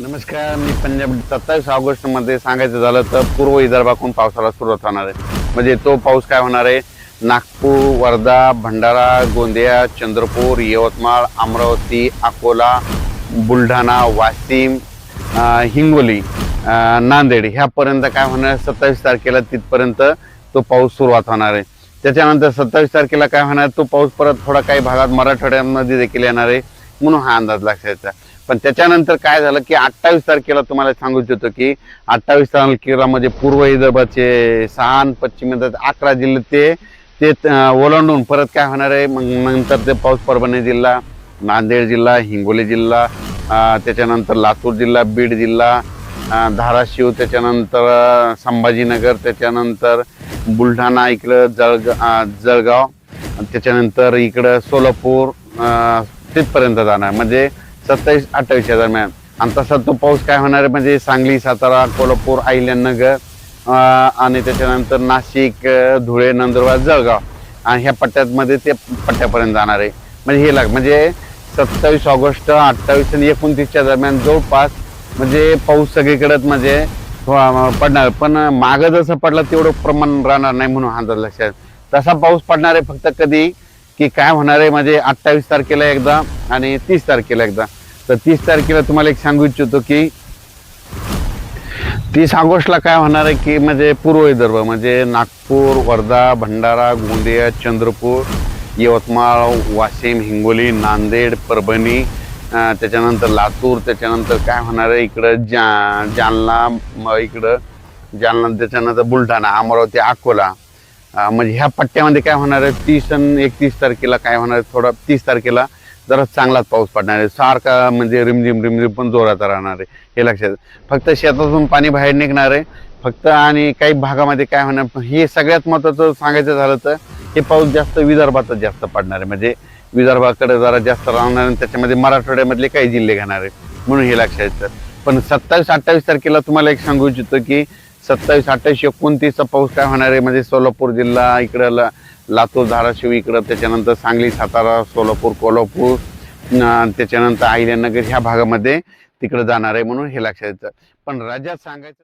नमस्कार मी पंजाब सत्तावीस ऑगस्टमध्ये सांगायचं झालं तर पूर्व विदर्भाकडून पावसाला सुरुवात होणार आहे. म्हणजे तो पाऊस काय होणार आहे? नागपूर वर्धा भंडारा गोंदिया चंद्रपूर यवतमाळ अमरावती अकोला बुलढाणा वाशिम हिंगोली नांदेड ह्यापर्यंत काय होणार आहे? सत्तावीस तारखेला तिथपर्यंत तो पाऊस सुरुवात होणार आहे. त्याच्यानंतर सत्तावीस तारखेला काय होणार? तो पाऊस परत थोडा काही भागात मराठवाड्यामध्ये देखील येणार आहे. म्हणून हा अंदाज लक्षायचा पण त्याच्यानंतर काय झालं की अठ्ठावीस तारखेला तुम्हाला सांगू इच्छितो की अठ्ठावीस तारखेला म्हणजे पूर्व विदर्भाचे सहा पश्चिम विदर्भाचे अकरा जिल्हे ते ते ओलांडून परत काय होणार आहे? मग नंतर ते पाऊस परभणी जिल्हा नांदेड जिल्हा हिंगोली जिल्हा त्याच्यानंतर लातूर जिल्हा बीड जिल्हा धाराशिव त्याच्यानंतर संभाजीनगर त्याच्यानंतर बुलढाणा इकडं जळग जळगाव त्याच्यानंतर इकडं सोलापूर तिथपर्यंत जाणार. म्हणजे सत्तावीस अठ्ठावीसच्या दरम्यान. आणि तसा तो पाऊस काय होणार आहे? म्हणजे सांगली सातारा कोल्हापूर अहिल्यानगर आणि त्याच्यानंतर नाशिक धुळे नंदुरबार जळगाव. आणि ह्या पट्ट्यामध्ये ते पट्ट्यापर्यंत जाणार आहे. म्हणजे हे लाग म्हणजे सत्तावीस ऑगस्ट अठ्ठावीस आणि एकोणतीसच्या दरम्यान जवळपास म्हणजे पाऊस सगळीकडेच म्हणजे पडणार. पण मागं जसं पडलं तेवढं प्रमाण राहणार नाही म्हणून अंदाज लक्षात. तसा पाऊस पडणार आहे फक्त कधी की काय होणार आहे? म्हणजे अठ्ठावीस तारखेला एकदा आणि तीस तारखेला एकदा. तर तीस तारखेला तुम्हाला एक सांगू इच्छितो की तीस ऑगस्टला काय होणार आहे की म्हणजे पूर्व विदर्भ म्हणजे नागपूर वर्धा भंडारा गोंदिया चंद्रपूर यवतमाळ वाशिम हिंगोली नांदेड परभणी त्याच्यानंतर लातूर त्याच्यानंतर काय होणार आहे इकडं जा जालना इकडं जालना त्याच्यानंतर बुलढाणा अमरावती अकोला. म्हणजे ह्या पट्ट्यामध्ये काय होणार आहे? तीस आणि एकतीस तारखेला काय होणार आहे? थोडा तीस तारखेला जरा चांगलाच पाऊस पडणार आहे. सारखा म्हणजे रिमझिम रिमझिम पण जोरात राहणार आहे. हे लक्षात फक्त शेतातून पाणी बाहेर निघणार आहे. फक्त आणि काही भागामध्ये काय होणार हे सगळ्यात महत्त्वाचं सांगायचं झालं तर हे पाऊस जास्त विदर्भातच जास्त पडणार आहे. म्हणजे विदर्भाकडे जरा जास्त राहणार आणि त्याच्यामध्ये मराठवाड्यामधले काही जिल्हे घेणार आहे. म्हणून हे लक्षात येतं पण सत्तावीस अठ्ठावीस तारखेला तुम्हाला एक सांगू इच्छितो की सत्तावीस अठ्ठावीस एकोणतीसचा पाऊस काय होणार आहे? म्हणजे सोलापूर जिल्हा इकडंला लातूर धाराशिव इकडं त्याच्यानंतर सांगली सातारा सोलापूर कोल्हापूर त्याच्यानंतर अहिल्यानगर ह्या भागामध्ये तिकडं जाणार आहे म्हणून हे लक्षात येतं. पण राज्यात सांगायचं